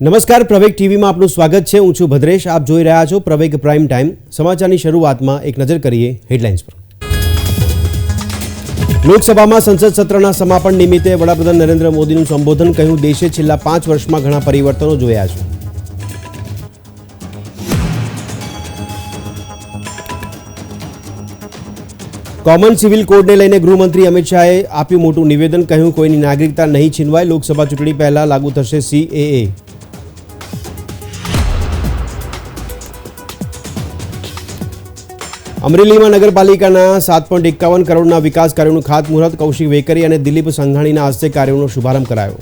નમસ્કાર, પ્રવેગ ટીવીમાં આપનું સ્વાગત છે. હું છું ભદ્રેશ. આપ જોઈ રહ્યા છો પ્રવેગ પ્રાઇમ ટાઈમ. સમાચારની શરૂઆતમાં એક નજર કરીએ હેડલાઇન્સ પર. લોકસભામાં સંસદ સત્રના સમાપન નિમિત્તે વડાપ્રધાન નરેન્દ્ર મોદીનું સંબોધન કહ્યું, દેશે છેલ્લા પાંચ વર્ષમાં ઘણા પરિવર્તનો જોયા છે. કોમન સિવિલ કોડને લઈને ગૃહમંત્રી અમિત શાહે આપ્યું મોટું નિવેદન, કહ્યું, કોઈની નાગરિકતા નહીં છીનવાય. લોકસભા ચૂંટણી પહેલા લાગુ થશે સીએએ અમરેલીમાં નગરપાલિકાના સાત પોઈન્ટ એકાવન કરોડના વિકાસ કાર્યોનું ખાતમુહૂર્ત, કૌશિક વેકરી અને દિલીપ સંઘાણીના હસ્તે કાર્યોનો શુભારંભ કરાયો.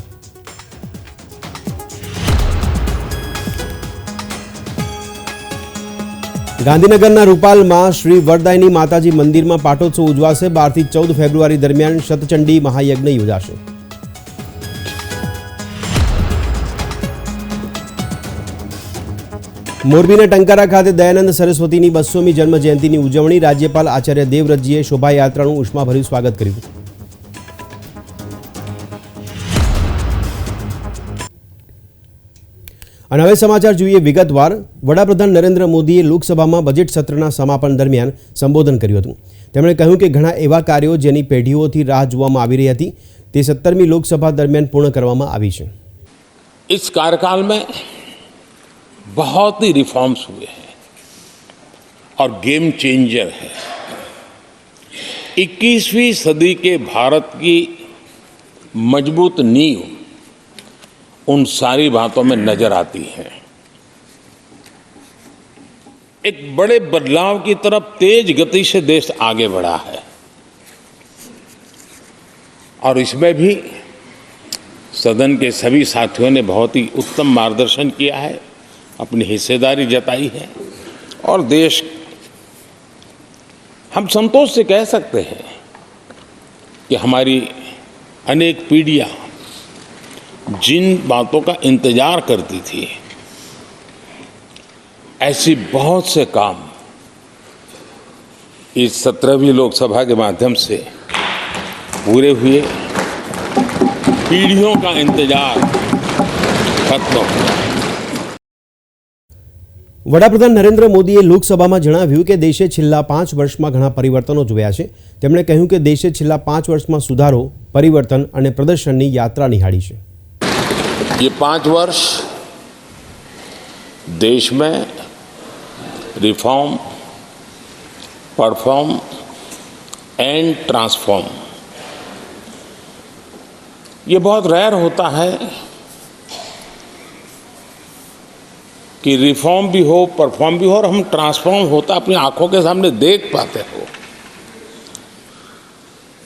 ગાંધીનગરના રૂપાલમાં શ્રી વરદાયની માતાજી મંદિરમાં પાટોત્સવ ઉજવાશે. બારથી ચૌદ ફેબ્રુઆરી દરમિયાન શતચંડી મહાયજ્ઞ યોજાશે. મોરબીના ટંકારા ખાતે દયાનંદ સરસ્વતીની બસોમી જન્મ જયંતિની ઉજવણી રાજ્યપાલ આચાર્ય દેવવ્રતજીએ શોભાયાત્રાનું ઉષ્માભર્યું સ્વાગત કર્યું. અને હવે સમાચાર જોઈએ વિગતવાર. વડાપ્રધાન નરેન્દ્ર મોદીએ લોકસભામાં બજેટ સત્રના સમાપન દરમિયાન સંબોધન કર્યું હતું. તેમણે કહ્યું કે ઘણા એવા કાર્યો જેની પેઢીઓથી રાહ જોવામાં આવી રહી હતી, તે સત્તરમી લોકસભા દરમિયાન પૂર્ણ કરવામાં આવી છે. ઇસ बहुत ही रिफॉर्म्स हुए हैं और गेम चेंजर है। 21वीं सदी के भारत की मज़बूत नींव उन सारी बातों में नज़र आती है। एक बड़े बदलाव की तरफ़ तेज गति से देश आगे बढ़ा है। और इसमें भी सदन के सभी साथियों ने बहुत ही उत्तम मार्गदर्शन किया है। अपनी हिस्सेदारी जताई है। और देश, हम संतोष से कह सकते हैं कि हमारी अनेक पीढ़ियाँ जिन बातों का इंतज़ार करती थी, ऐसी बहुत से काम इस सत्रहवीं लोकसभा के माध्यम से पूरे हुए। पीढ़ियों का इंतज़ार खत्म। વડાપ્રધાન નરેન્દ્ર મોદીએ લોકસભામાં જણાવ્યું કે દેશે છેલ્લા પાંચ વર્ષમાં ઘણા પરિવર્તનો જોયા છે તેમણે કહ્યું કે દેશે છેલ્લા પાંચ વર્ષમાં સુધારો પરિવર્તન અને પ્રદર્શનની યાત્રા નિહાળી છે ये पांच वर्ष देश में रिफॉर्म परफॉर्म एंड ट्रांसफॉर्म ये बहुत रेयर होता है कि रिफॉर्म भी हो परफॉर्म भी हो, और हम ट्रांसफॉर्म होता अपनी आँखों के सामने देख पाते हो।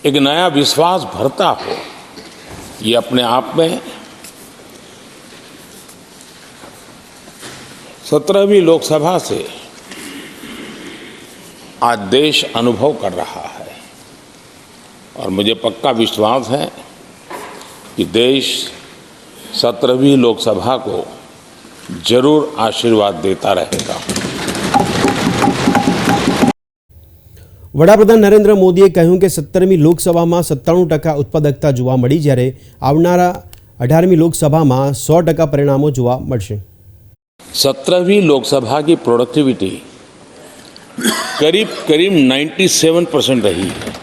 एक नया विश्वास भरता हो, ये अपने आप में सत्रहवीं लोकसभा से आज देश अनुभव कर रहा है। और मुझे पक्का विश्वास है कि देश सत्रहवीं लोकसभा को जरूर आशीर्वाद देता रहेगा વડાપ્રધાન નરેન્દ્ર મોદીએ કહ્યું કે સત્તરમી લોકસભામાં સત્તાણું ટકા ઉત્પાદકતા જોવા મળી જ્યારે આવનારા અઢારમી લોકસભામાં સો ટકા પરિણામો જોવા મળશે सत्रहवीं लोकसभा की प्रोडक्टिविटी करीब करीब 97 परसेंट रही है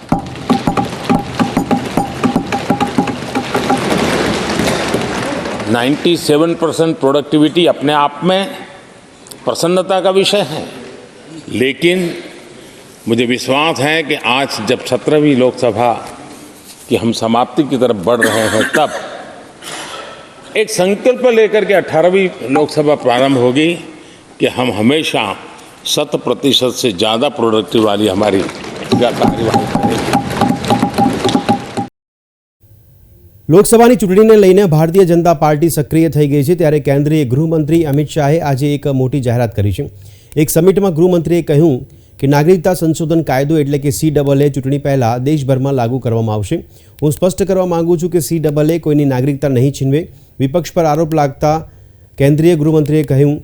नाइन्टी सेवन परसेंट प्रोडक्टिविटी अपने आप में प्रसन्नता का विषय है। लेकिन मुझे विश्वास है कि आज जब सत्रहवीं लोकसभा की हम समाप्ति की तरफ़ बढ़ रहे हैं, तब एक संकल्प लेकर के अठारहवीं लोकसभा प्रारंभ होगी कि हम हमेशा शत प्रतिशत से ज़्यादा प्रोडक्टिव वाली हमारी कार्यवाही करेंगे લોકસભાની ચૂંટણીને લઈને ભારતીય જનતા પાર્ટી સક્રિય થઈ ગઈ છે ત્યારે કેન્દ્રીય ગૃહમંત્રી અમિત શાહે આજે એક મોટી જાહેરાત કરી છે. એક સમિટમાં ગૃહમંત્રીએ કહ્યું કે નાગરિકતા સંશોધન કાયદો એટલે કે સી ડબલ એ ચૂંટણી પહેલાં દેશભરમાં લાગુ કરવામાં આવશે. હું સ્પષ્ટ કરવા માગું છું કે સી ડબલ એ કોઈની નાગરિકતા નહીં છીનવે. વિપક્ષ પર આરોપ લાગતા કેન્દ્રીય ગૃહમંત્રીએ કહ્યું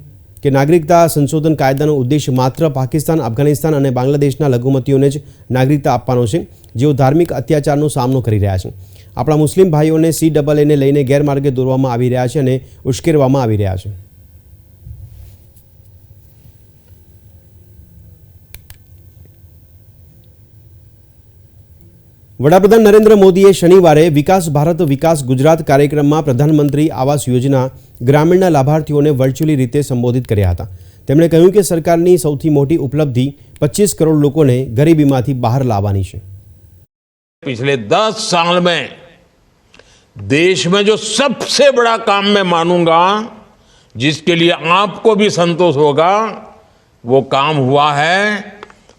કે નાગરિકતા સંશોધન કાયદાનો ઉદ્દેશ માત્ર પાકિસ્તાન અફઘાનિસ્તાન અને બાંગ્લાદેશના લઘુમતીઓને જ નાગરિકતા આપવાનો છે, જેઓ ધાર્મિક અત્યાચારનો સામનો કરી રહ્યા છે. આપણા મુસ્લિમ ભાઈઓને સી ડબલ એને લઈને ગેરમાર્ગે દોરવામાં આવી રહ્યા છે અને ઉશ્કેરવામાં આવી રહ્યા છે. વડાપ્રધાન નરેન્દ્ર મોદીએ શનિવારે વિકાસ ભારત, વિકાસ ગુજરાત કાર્યક્રમમાં પ્રધાનમંત્રી આવાસ યોજના ગ્રામીણના લાભાર્થીઓને વર્ચ્યુઅલી રીતે સંબોધિત કર્યા હતા. તેમણે કહ્યું કે સરકારની સૌથી મોટી ઉપલબ્ધિ પચીસ કરોડ લોકોને ગરીબીમાંથી બહાર લાવવાની છે. પિછલે દસ સાલ મેં देश में जो सबसे बड़ा काम मैं मानूँगा, जिसके लिए आपको भी संतोष होगा, वो काम हुआ है,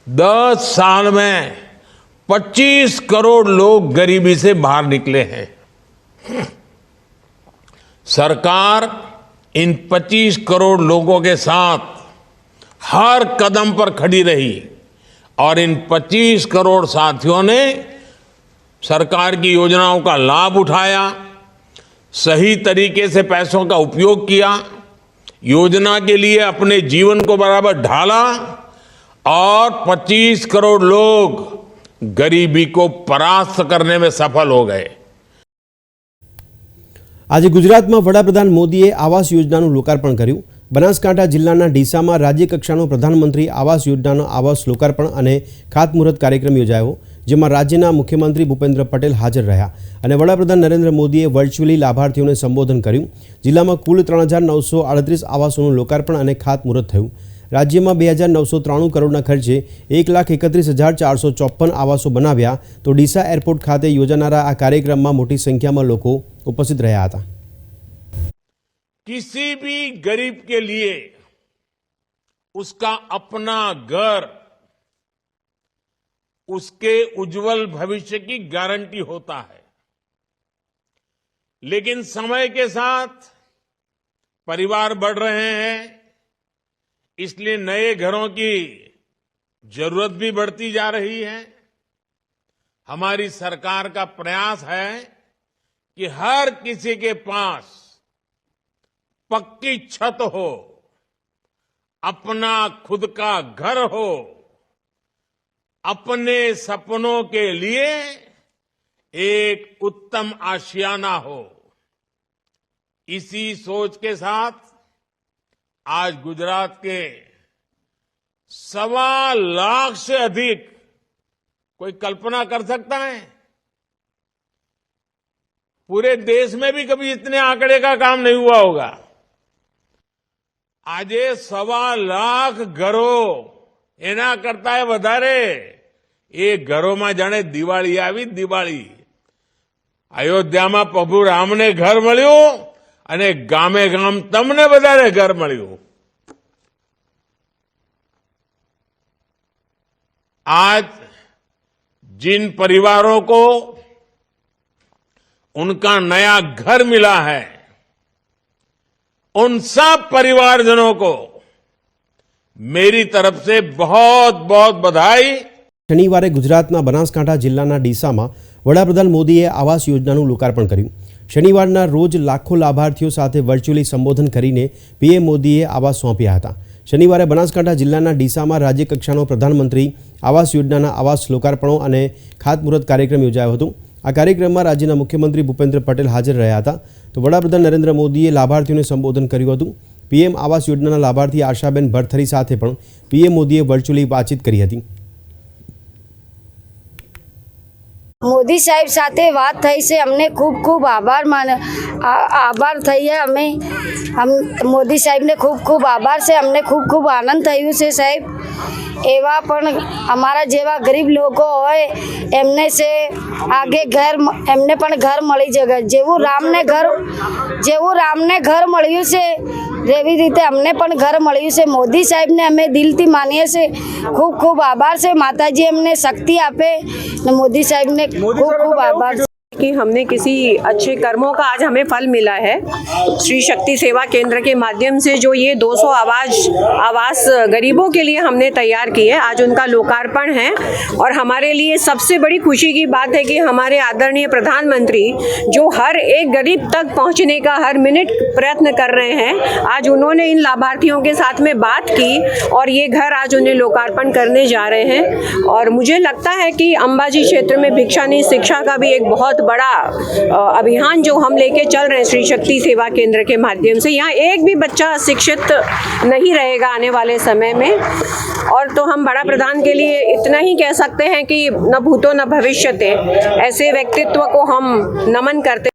दस साल में 25 करोड़ लोग गरीबी से बाहर निकले हैं। सरकार इन 25 करोड़ लोगों के साथ हर कदम पर खड़ी रही और इन 25 करोड़ साथियों ने सरकार की योजनाओं का लाभ उठाया सही तरीके से पैसों का उपयोग किया योजना के लिए अपने जीवन को बराबर ढाला और 25 करोड़ लोग गरीबी को परास्त करने में सफल हो गए આજે ગુજરાતમાં વડાપ્રધાન મોદીએ આવાસ યોજનાનું લોકાર્પણ કર્યું બનાસકાંઠા જિલ્લાના ડીસામાં રાજ્યકક્ષાનો પ્રધાનમંત્રી આવાસ યોજનાનો આવાસ લોકાર્પણ અને ખાતમુહૂર્ત કાર્યક્રમ યોજાયો જેમાં રાજ્યના મુખ્યમંત્રી ભૂપેન્દ્ર પટેલ હાજર રહ્યા અને વડાપ્રધાન નરેન્દ્ર મોદીએ વર્ચ્યુઅલી લાભાર્થીઓને સંબોધન કર્યું જિલ્લામાં કુલ ત્રણ હજાર નવસો આડત્રીસ આવાસોનું લોકાર્પણ અને ખાતમુહૂર્ત થયું રાજ્યમાં બે હજાર નવસો ત્રાણું કરોડના ખર્ચે એક લાખ એકત્રીસ હજાર ચારસો ચોપન આવાસો બનાવ્યા તો ડીસા એરપોર્ટ ખાતે યોજાનારા આ કાર્યક્રમમાં મોટી સંખ્યામાં લોકો ઉપસ્થિત રહ્યા હતા किसी भी गरीब के लिए उसका अपना घर उसके उज्जवल भविष्य की गारंटी होता है। लेकिन समय के साथ परिवार बढ़ रहे हैं, इसलिए नए घरों की ज़रूरत भी बढ़ती जा रही है। हमारी सरकार का प्रयास है कि हर किसी के पास पक्की छत हो, अपना खुद का घर हो अपने सपनों के लिए एक उत्तम आशियाना हो। इसी सोच के साथ आज गुजरात के सवा लाख से अधिक कोई कल्पना कर सकता है? पूरे देश में भी कभी इतने आंकड़े का काम नहीं हुआ होगा। आज ये सवा लाख घरों એના કરતા વધારે એ ઘરોમાં જાણે દિવાળી આવી દિવાળી અયોધ્યામાં પ્રભુ રામને ઘર મળ્યું અને ગામે ગામ તમને વધારે ઘર મળ્યું आज जिन परिवारों को उनका नया घर मिला है उन सब परिवारजनों को મેરી તરફ સે બહોત બહોત બધાઈ શનિવારે ગુજરાતના બનાસકાંઠા જિલ્લાના ડીસામાં વડાપ્રધાન મોદીએ આવાસ યોજનાનું લોકાર્પણ કર્યું. શનિવારના રોજ લાખો લાભાર્થીઓ સાથે વર્ચ્યુઅલી સંબોધન કરીને પીએમ મોદીએ આવાસ સોંપ્યા હતા. શનિવારે બનાસકાંઠા જિલ્લાના ડીસામાં રાજ્યકક્ષાનો પ્રધાનમંત્રી આવાસ યોજનાના આવાસ લોકાર્પણો અને ખાતમુહૂર્ત કાર્યક્રમ યોજાયો હતો. આ કાર્યક્રમમાં રાજ્યના મુખ્યમંત્રી ભૂપેન્દ્ર પટેલ હાજર રહ્યા હતા. તો વડાપ્રધાન નરેન્દ્ર મોદીએ લાભાર્થીઓને સંબોધન કર્યું હતું. પીએમ આવાસ યોજનાના લાભાર્થી આશાબેન ભરથરી સાથે પણ પીએમ મોદીએ વર્ચ્યુઅલી વાતચીત કરી હતી. મોદી સાહેબ સાથે વાત થઈ છે. અમને ખૂબ ખૂબ આભાર. માન આભાર થઈએ અમે. અમ મોદી સાહેબને ખૂબ ખૂબ આભાર છે. અમને ખૂબ ખૂબ આનંદ થયું છે સાહેબ. એવા પણ અમારા જેવા ગરીબ લોકો હોય, એમને છે, આગે ઘર એમને પણ ઘર મળી જગ્યા જેવું રામને ઘર, જેવું રામને ઘર મળ્યું છે એવી રીતે અમને પણ ઘર મળ્યું છે. મોદી સાહેબને અમે દિલથી માનીએ છીએ. ખૂબ ખૂબ આભાર છે. માતાજી એમને શક્તિ આપે. ને મોદી સાહેબને ખૂબ ખૂબ આભાર છે कि हमने किसी अच्छे कर्मों का आज हमें फल मिला है। श्री शक्ति सेवा केंद्र के माध्यम से जो ये 200 आवाज़, आवास गरीबों के लिए हमने तैयार की है, आज उनका लोकार्पण है। और हमारे लिए सबसे बड़ी खुशी की बात है कि हमारे आदरणीय प्रधानमंत्री जो हर एक गरीब तक पहुँचने का हर मिनट प्रयत्न कर रहे हैं, आज उन्होंने इन लाभार्थियों के साथ में बात की और ये घर आज उन्हें लोकार्पण करने जा रहे हैं। और मुझे लगता है कि अंबाजी क्षेत्र में भिक्षानी शिक्षा का भी एक बहुत बड़ा बड़ा अभियान जो हम लेके चल रहे हैं श्री शक्ति सेवा केंद्र के माध्यम से, यहाँ एक भी बच्चा शिक्षित नहीं रहेगा आने वाले समय में। और तो हम बड़ा प्रधान के लिए इतना ही कह सकते हैं कि न भूतो न भविष्यते, ऐसे व्यक्तित्व को हम नमन करते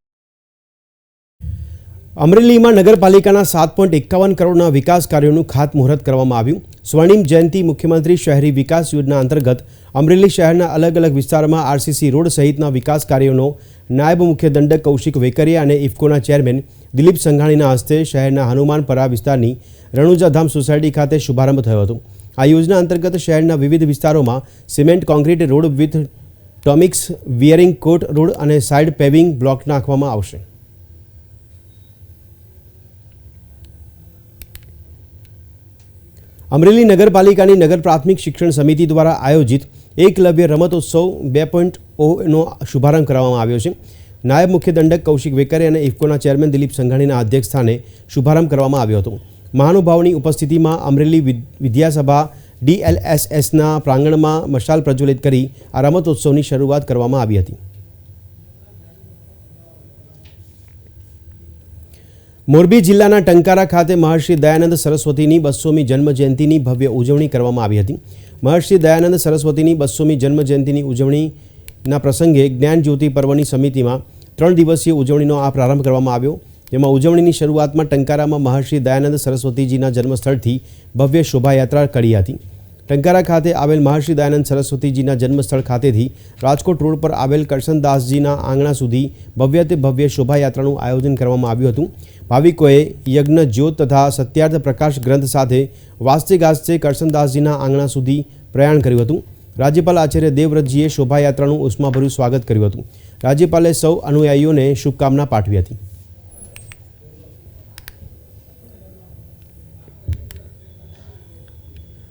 અમરેલીમાં નગરપાલિકાના સાત પોઈન્ટ એકાવન કરોડના વિકાસ કાર્યોનું ખાતમુહૂર્ત કરવામાં આવ્યું. સ્વર્ણિમ જયંતિ મુખ્યમંત્રી શહેરી વિકાસ યોજના અંતર્ગત અમરેલી શહેરના અલગ અલગ વિસ્તારમાં આરસીસી રોડ સહિતના વિકાસ કાર્યોનો નાયબ મુખ્ય દંડક કૌશિક વેકરિયા અને ઇફકોના ચેરમેન દિલીપ સંઘાણીના હસ્તે શહેરના હનુમાનપરા વિસ્તારની રણુજાધામ સોસાયટી ખાતે શુભારંભ થયો હતો. આ યોજના અંતર્ગત શહેરના વિવિધ વિસ્તારોમાં સિમેન્ટ, કોન્ક્રીટ રોડ વિથ ટોમિક્સ, વિયરિંગ કોટ રોડ અને સાઇડ પેવિંગ બ્લોક નાખવામાં આવશે. અમરેલી નગરપાલિકાની નગર પ્રાથમિક શિક્ષણ સમિતિ દ્વારા આયોજિત એકલવ્ય રમતોત્સવ બે પોઈન્ટ ઓનો શુભારંભ કરવામાં આવ્યો છે. નાયબ મુખ્ય દંડક કૌશિક વેકરે અને ઇફકોના ચેરમેન દિલીપ સંઘાણીના અધ્યક્ષસ્થાને શુભારંભ કરવામાં આવ્યો હતો. મહાનુભાવોની ઉપસ્થિતિમાં અમરેલી વિદ્યાસભા ડીએલએસએસના પ્રાંગણમાં મશાલ પ્રજ્વલિત કરી આ રમતોત્સવની શરૂઆત કરવામાં આવી હતી. મોરબી જિલ્લાના ટંકારા ખાતે મહર્ષિ દયાનંદ સરસ્વતીની બસોમી જન્મજયંતિની ભવ્ય ઉજવણી કરવામાં આવી હતી. મહર્ષિ દયાનંદ સરસ્વતીની બસોમી જન્મજયંતિની ઉજવણીના પ્રસંગે જ્ઞાન જ્યોતિ પર્વની સમિતિમાં ત્રણ દિવસીય ઉજવણીનો આ પ્રારંભ કરવામાં આવ્યો. જેમાં ઉજવણીની શરૂઆતમાં ટંકારામાં મહર્ષિ દયાનંદ સરસ્વતીજીના જન્મસ્થળથી ભવ્ય શોભાયાત્રા કરી હતી. ટંકારા ખાતે આવેલ મહર્ષિ દયાનંદ સરસ્વતીજીના જન્મસ્થળ ખાતેથી રાજકોટ રોડ પર આવેલ કરશનદાસજીના આંગણા સુધી ભવ્ય તે ભવ્ય શોભાયાત્રાનું આયોજન કરવામાં આવ્યું હતું. ભાવિકોએ યજ્ઞ, જ્યોત તથા સત્યાર્થ પ્રકાશ ગ્રંથ સાથે વાસ્તે ગાસ્તે કરશનદાસજીના આંગણા સુધી પ્રયાણ કર્યું હતું. રાજ્યપાલ આચાર્ય દેવવ્રતજીએ શોભાયાત્રાનું ઉષ્માભર્યું સ્વાગત કર્યું હતું. રાજ્યપાલે સૌ અનુયાયીઓને શુભકામના પાઠવી હતી.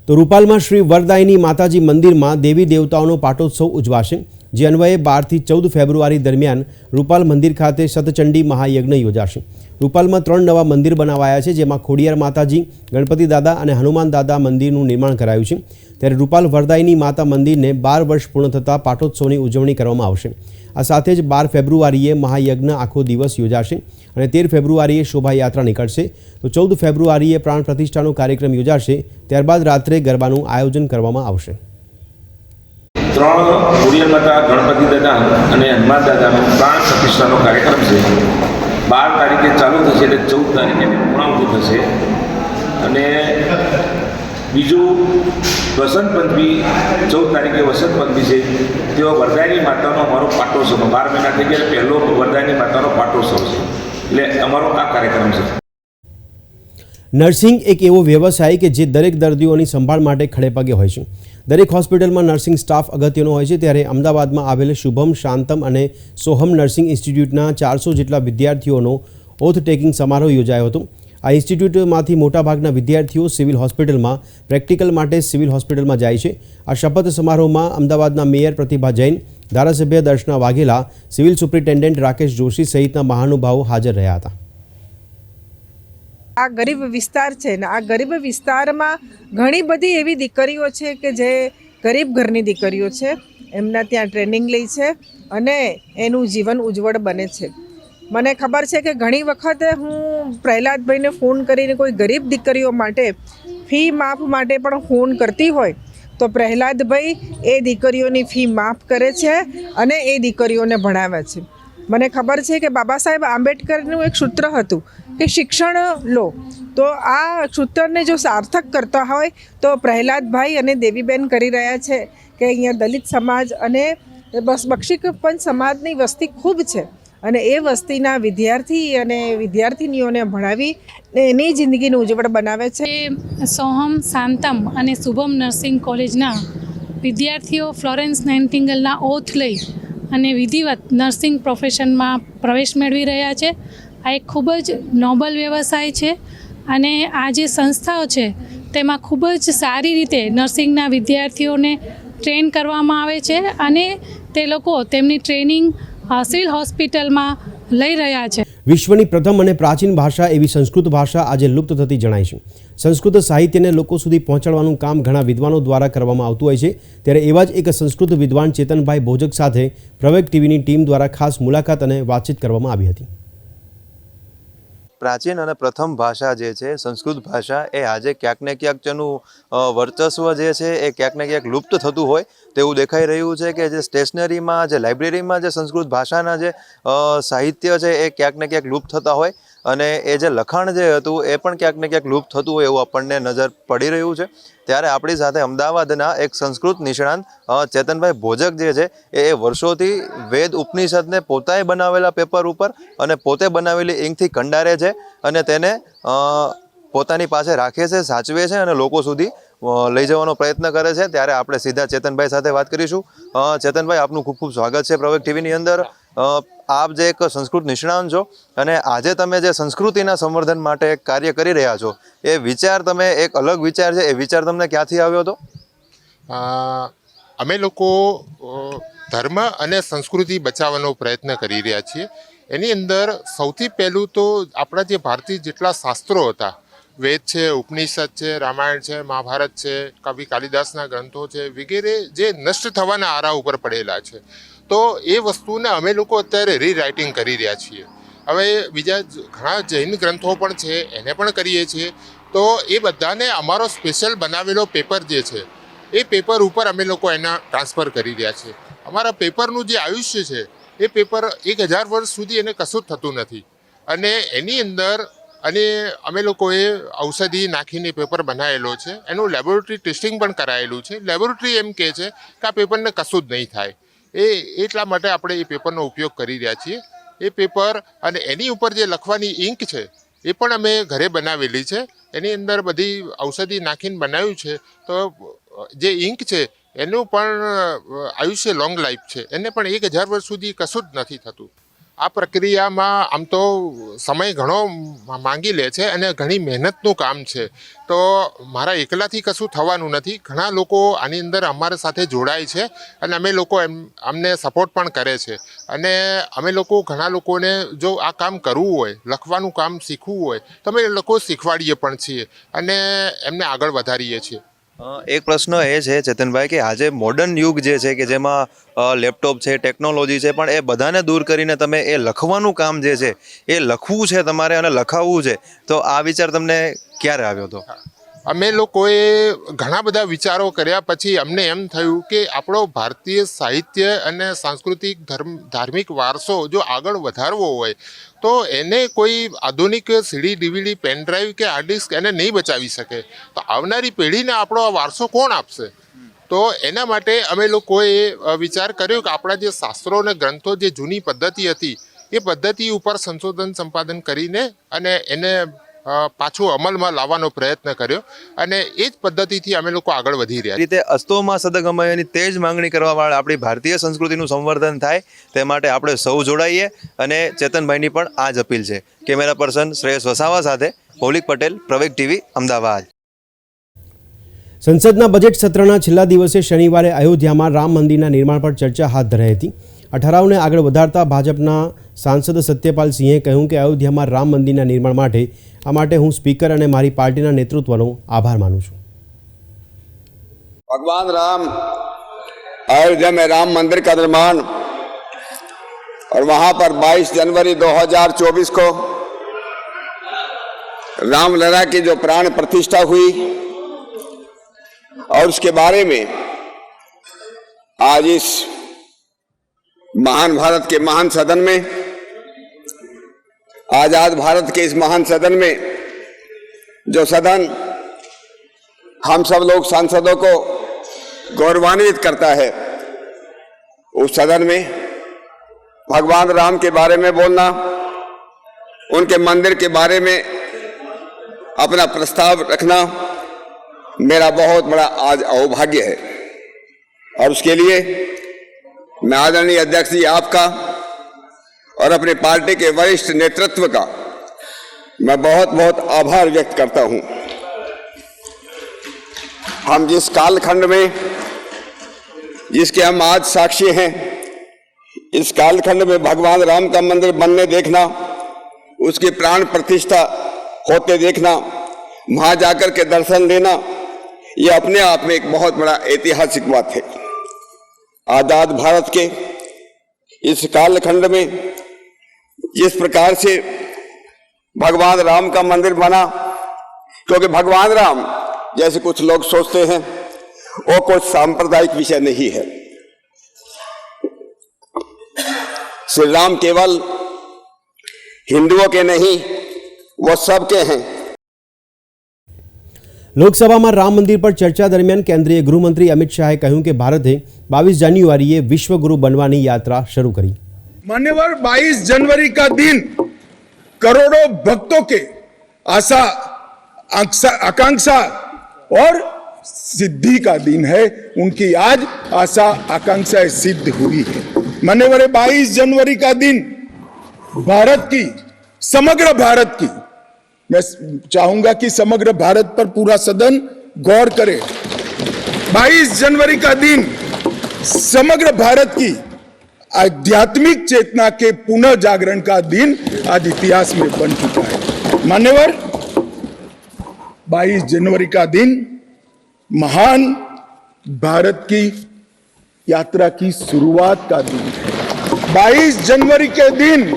તો રૂપાલમાં શ્રી વરદાયની માતાજી મંદિરમાં દેવી દેવતાઓનો પાટોત્સવ ઉજવાશે, જે અન્વયે બારથી ચૌદ ફેબ્રુઆરી દરમિયાન રૂપાલ મંદિર ખાતે સતચંડી મહાયજ્ઞ યોજાશે. રૂપાલમાં ત્રણ નવા મંદિર બનાવાયા છે, જેમાં ખોડિયાર માતાજી, ગણપતિ દાદા અને હનુમાન દાદા મંદિરનું નિર્માણ કરાયું છે. ત્યારે રૂપાલ વરદાયની માતા મંદિરને બાર વર્ષ પૂર્ણ થતાં પાટોત્સવની ઉજવણી કરવામાં આવશે. આ સાથે જ બાર ફેબ્રુઆરીએ મહાયજ્ઞ આખો દિવસ યોજાશે અને તેર ફેબ્રુઆરીએ શોભાયાત્રા નીકળશે. તો ચૌદ ફેબ્રુઆરીએ પ્રાણ પ્રતિષ્ઠાનો કાર્યક્રમ યોજાશે, ત્યારબાદ રાત્રે ગરબાનું આયોજન કરવામાં આવશે. ત્રણ ખોડિયાર માતા, ગણપતિ દાદા અને હનુમાન દાદાનો પ્રાણ પ્રતિષ્ઠાનો કાર્યક્રમ છે. બાર તારીખે ચાલુ થશે એટલે ચૌદ તારીખે એની પૂર્ણાહુતિ થશે. અને બીજું, વસંત પંચમી, ચૌદ તારીખે વસંત પંચમી છે. તેઓ વરદાયની માતાનો અમારો પાટોત્સવ બાર મહિના થઈ ગયા, પહેલો વરદાયની માતાનો પાટોત્સવ છે. એટલે અમારો આ કાર્યક્રમ છે. નર્સિંગ એક એવો વ્યવસાય કે જે દરેક દર્દીઓની સંભાળ માટે ખડેપગે હોય છે. દરેક હોસ્પિટલમાં નર્સિંગ સ્ટાફ અગત્યનો હોય છે. ત્યારે અમદાવાદમાં આવેલ શુભમ, શાંતમ અને સોહમ નર્સિંગ ઇન્સ્ટિટ્યૂટના ચારસો જેટલા વિદ્યાર્થીઓનો ઓથ ટેકિંગ સમારોહ યોજાયો હતો. આ ઇન્સ્ટિટ્યૂટમાંથી મોટાભાગના વિદ્યાર્થીઓ સિવિલ હોસ્પિટલમાં, પ્રેક્ટિકલ માટે સિવિલ હોસ્પિટલમાં જાય છે. આ શપથ સમારોહમાં અમદાવાદના મેયર પ્રતિભા જૈન, ધારાસભ્ય દર્શના વાઘેલા, સિવિલ સુપ્રિન્ટેન્ડન્ટ રાકેશ જોશી સહિતના મહાનુભાવો હાજર રહ્યા હતા. આ ગરીબ વિસ્તાર છે ને, આ ગરીબ વિસ્તારમાં ઘણી બધી એવી દીકરીઓ છે કે જે ગરીબ ઘરની દીકરીઓ છે, એમના ત્યાં ટ્રેનિંગ લે છે અને એનું જીવન ઉજ્જવળ બને છે. મને ખબર છે કે ઘણી વખત હું પ્રહલાદભાઈને ફોન કરીને કોઈ ગરીબ દીકરીઓ માટે ફી માફ માટે પણ ફોન કરતી હોય, તો પ્રહલાદભાઈ એ દીકરીઓની ફી માફ કરે છે અને એ દીકરીઓને ભણાવે છે. મને ખબર છે કે બાબા સાહેબ આંબેડકરનું એક સૂત્ર હતું કે શિક્ષણ લો. તો આ સૂત્રને જો સાર્થક કરતા હોય, તો પ્રહલાદભાઈ અને દેવીબેન કરી રહ્યા છે કે અહીંયા દલિત સમાજ અને બસ બક્ષિક પંચ સમાજની વસ્તી ખૂબ છે. અને એ વસ્તીના વિદ્યાર્થી અને વિદ્યાર્થીનીઓને ભણાવી એની જિંદગીને ઉજ્જવળ બનાવે છે. સોહમ શાંતમ અને શુભમ નર્સિંગ કોલેજના વિદ્યાર્થીઓ ફ્લોરેન્સ નાઇન્ટિંગલના ઓથ લઈ અને વિધિવત નર્સિંગ પ્રોફેશનમાં પ્રવેશ મેળવી રહ્યા છે. આ એક ખૂબ જ નોબલ વ્યવસાય છે અને આ જે સંસ્થાઓ છે તેમાં ખૂબ જ સારી રીતે નર્સિંગના વિદ્યાર્થીઓને ટ્રેન કરવામાં આવે છે અને તે લોકો તેમની ટ્રેનિંગ સિવિલ હોસ્પિટલમાં લઈ રહ્યા છે. વિશ્વની પ્રથમ અને પ્રાચીન ભાષા એવી સંસ્કૃત ભાષા આજે લુપ્ત થતી જણાય છે. સંસ્કૃત સાહિત્યને લોકો સુધી પહોંચાડવાનું કામ ઘણા વિદ્વાનો દ્વારા કરવામાં આવતું હોય છે. ત્યારે એવા જ એક સંસ્કૃત વિદ્વાન ચેતનભાઈ ભોજક સાથે પ્રવેગ ટીવીની ટીમ દ્વારા ખાસ મુલાકાત અને વાતચીત કરવામાં આવી હતી. પ્રાચીન અને પ્રથમ ભાષા જે છે, સંસ્કૃત ભાષા, એ આજે ક્યાંક ને ક્યાંક તેનું વર્ચસ્વ જે છે, એ ક્યાંક ને ક્યાંક લુપ્ત થતું હોય તેવું દેખાઈ રહ્યું છે કે જે સ્ટેશનરીમાં, જે લાઇબ્રેરીમાં જે સંસ્કૃત ભાષાના જે સાહિત્ય છે, એ ક્યાંક ને ક્યાંક લુપ્ત થતા હોય અને એ જે લખાણ જે હતું, એ પણ ક્યાંક ને ક્યાંક લુપ્ત થતું હોય એવું આપણને નજર પડી રહ્યું છે. ત્યારે આપણી સાથે અમદાવાદના એક સંસ્કૃત નિષ્ણાંત ચેતનભાઈ ભોજક જે છે, એ વર્ષોથી વેદ ઉપનિષદને પોતાએ બનાવેલા પેપર ઉપર અને પોતે બનાવેલી ઇંકથી કંડારે છે અને તેને પોતાની પાસે રાખે છે, સાચવે છે અને લોકો સુધી લઈ જવાનો પ્રયત્ન કરે છે. ત્યારે આપણે સીધા ચેતનભાઈ સાથે વાત કરીશું. ચેતનભાઈ, આપનું ખૂબ ખૂબ સ્વાગત છે પ્રવેગ ટીવીની અંદર. આપ જે એક સંસ્કૃત નિષ્ણાંત છો અને આજે તમે જે સંસ્કૃતિના સંવર્ધન માટે કાર્ય કરી રહ્યા છો, એ વિચાર તમે, એક અલગ વિચાર છે, એ વિચાર તમને ક્યાંથી આવ્યો હતો? અમે લોકો ધર્મ અને સંસ્કૃતિ બચાવવાનો પ્રયત્ન કરી રહ્યા છીએ. એની અંદર સૌથી પહેલું તો આપણા જે ભારતીય જેટલા શાસ્ત્રો હતા વેદ છે, ઉપનિષદ છે, રામાયણ છે, મહાભારત છે, કવિ કાલિદાસના ગ્રંથો છે, વગેરે જે નષ્ટ થવાના આરા ઉપર પડેલા છે. તો એ વસ્તુને અમે લોકો અત્યારે રીરાઇટિંગ કરી રહ્યા છીએ. હવે બીજા ઘણા જૈન ગ્રંથો પણ છે, એને પણ કરીએ છીએ. તો એ બધાને અમારો સ્પેશિયલ બનાવેલો પેપર જે છે, એ પેપર ઉપર અમે લોકો એના ટ્રાન્સફર કરી રહ્યા છીએ. અમારા પેપરનું જે આયુષ્ય છે, એ પેપર એક હજાર વર્ષ સુધી એને કશું જ થતું નથી. અને એની અંદર અને અમે લોકોએ ઔષધિ નાખીને પેપર બનાવેલો છે. એનું લેબોરેટરી ટેસ્ટિંગ પણ કરાયેલું છે. લેબોરેટરી એમ કહે છે કે આ પેપરને કશું જ નહીં થાય. એ એટલા માટે આપણે એ પેપરનો ઉપયોગ કરી રહ્યા છીએ. એ પેપર અને એની ઉપર જે લખવાની ઇંક છે, એ પણ અમે ઘરે બનાવેલી છે. એની અંદર બધી ઔષધિ નાખીને બનાવ્યું છે. તો, જે ઇંક છે, એનું પણ આયુષ્ય લોંગ લાઈફ છે. એને પણ એક હજાર વર્ષ સુધી કશું જ નથી થતું. આ પ્રક્રિયામાં આમ તો સમય ઘણો માંગી લે છે અને ઘણી મહેનતનું કામ છે. તો મારા એકલાથી કશું થવાનું નથી. ઘણા લોકો આની અંદર અમારા સાથે જોડાય છે અને અમે લોકો એમ, અમને સપોર્ટ પણ કરે છે. અને અમે લોકો ઘણા લોકોને જો આ કામ કરવું હોય, લખવાનું કામ શીખવું હોય, તો અમે લોકો શીખવાડીએ પણ છીએ અને એમને આગળ વધારીએ છીએ. એક પ્રશ્ન એ છે, ચેતનભાઈ, કે આજે મોડર્ન યુગ જે છે, કે જેમાં લેપટોપ છે ટેકનોલોજી છે, પણ એ બધાને દૂર કરીને તમે એ લખવાનું કામ જે છે, એ લખવું છે તમારે અને લખાવવું છે. તો આ વિચાર તમને ક્યારે આવ્યો હતો? અમે લોકોએ ઘણા બધા વિચારો કર્યા, પછી અમને એમ થયું કે આપણો ભારતીય સાહિત્ય અને સાંસ્કૃતિક ધર્મ, ધાર્મિક વારસો જો આગળ વધારવો હોય, તો એને કોઈ આધુનિક સીડી, ડીવીડી પેનડ્રાઈવ કે હાર્ડ ડિસ્ક એને નહીં બચાવી શકે. તો આવનારી પેઢીને આપણો આ વારસો કોણ આપશે? તો એના માટે અમે લોકોએ વિચાર કર્યો કે આપણા જે શાસ્ત્રો અને ગ્રંથો જે જૂની પદ્ધતિ હતી, એ પદ્ધતિ ઉપર સંશોધન સંપાદન કરીને અને એને પાછું અમલમાં લાવવાનો પ્રયત્ન કર્યો અને એ જ પદ્ધતિથી અમે લોકો આગળ વધી રહ્યા રીતે અસ્તોમાં સદગમયની તે જ માંગણી કરવાવાળા આપણી ભારતીય સંસ્કૃતિનું સંવર્ધન થાય તે માટે આપણે સૌ જોડાઈએ અને ચેતનભાઈની પણ આ જ અપીલ છે. કેમેરા પર્સન શ્રેયસ વસાવા સાથે મૌલિક પટેલ પ્રવેગ ટીવી અમદાવાદ. સંસદના બજેટ સત્રના છેલ્લા દિવસે શનિવારે અયોધ્યામાં રામ મંદિરના નિર્માણ પર ચર્ચા હાથ ધરાઈ હતી. આ ઠરાવને આગળ વધારતા ભાજપના સાંસદ સત્યપાલ સિંહે કહ્યું કે અયોધ્યામાં રામ મંદિરના નિર્માણ માટે આ માટે હું સ્પીકર અને મારી પાર્ટીના નેતૃત્વનો આભાર માનું છું भगवान राम अयोध्या में राम मंदिर का निर्माण और वहां पर 22 जनवरी 2024 को रामलला की जो प्राण प्रतिष्ठा हुई और उसके बारे में आज इस महान भारत के महान सदन में, आज़ाद भारत के इस महान सदन में, जो सदन हम सब लोग सांसदों को गौरवान्वित करता है, उस सदन में भगवान राम के बारे में बोलना, उनके मंदिर के बारे में अपना प्रस्ताव रखना, मेरा बहुत बड़ा आज अवभाग्य है। और उसके लिए मैं आदरणीय अध्यक्ष जी आपका और अपनी पार्टी के वरिष्ठ नेतृत्व का मैं बहुत बहुत आभार व्यक्त करता हूँ। हम जिस कालखंड में, जिसके हम आज साक्षी हैं, इस कालखंड में भगवान राम का मंदिर बनने देखना, उसकी प्राण प्रतिष्ठा होते देखना, वहाँ जाकर के दर्शन देना यह अपने आप में एक बहुत बड़ा ऐतिहासिक बात है। आज़ाद भारत के इस कालखंड में जिस प्रकार से भगवान राम का मंदिर बना, क्योंकि भगवान राम जैसे कुछ लोग सोचते हैं, वो कुछ सांप्रदायिक विषय नहीं है। श्री राम केवल हिंदुओं के नहीं, वो सबके हैं। લોકસભામાં રામ મંદિર પર ચર્ચા દરમિયાન કેન્દ્રીય ગૃહમંત્રી અમિત શાહે કહ્યું કે ભારતે બાવીસ જાન્યુઆરીએ વિશ્વગુરુ બનવાની યાત્રા શરૂ કરી मान्यवर 22 जनवरी का दिन करोड़ों भक्तों के आशा आंक्षा- आकांक्षा और सिद्धि का दिन है उनकी आज आशा आकांक्षाएं सिद्ध हुई है मान्यवर 22 जनवरी का दिन भारत की समग्र भारत की मैं चाहूँगा कि समग्र भारत पर पूरा सदन गौर करे। 22 जनवरी का दिन समग्र भारत की आध्यात्मिक चेतना के पुनः जागरण का दिन आज इतिहास में बन चुका है। मान्यवर 22 जनवरी का दिन महान भारत की यात्रा की शुरुआत का दिन है। 22 जनवरी के दिन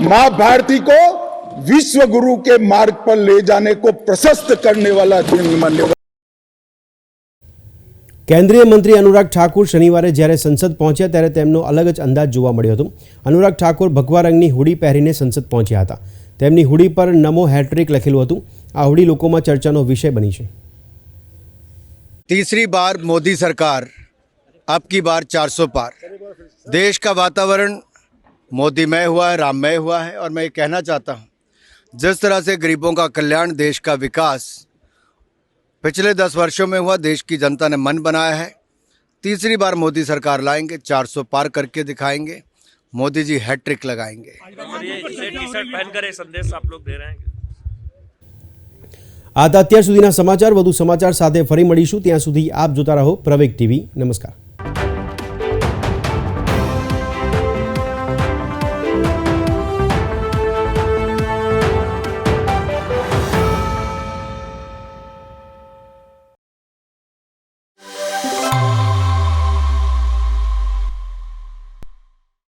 माँ भारती को विश्व गुरु के मार्ग पर ले जाने को प्रशस्त करने वाला दिन मान्यवर કેન્દ્રીય મંત્રી અનુરાગ ઠાકુર શનિવારે જ્યારે સંસદ પહોંચ્યા ત્યારે તેમનો અલગ જ અંદાજ જોવા મળ્યો હતો અનુરાગ ઠાકુર ભગવા રંગની હુડી પહેરીને સંસદ પહોંચ્યા હતા તેમની હુડી પર નમો હેટ્રિક લખેલું હતું આ હુડી લોકોમાં ચર્ચાનો વિષય બની છે तीसरी बार मोदी सरकार अब की बार 400 पार देश का वातावरण मोदीमय हुआ है राममय हुआ है और मैं ये कहना चाहता हूँ जिस तरह से गरीबों का कल्याण देश का विकास पिछले दस वर्षों में हुआ देश की जनता ने मन बनाया है तीसरी बार मोदी सरकार लाएंगे 400 पार करके दिखाएंगे मोदी जी हैट्रिक लगाएंगे આ હતા અત્યાર સુધીના સમાચાર વધુ સમાચાર સાથે ફરી મળીશું ત્યાં સુધી આપ જોતા રહો પ્રવેગ ટીવી નમસ્કાર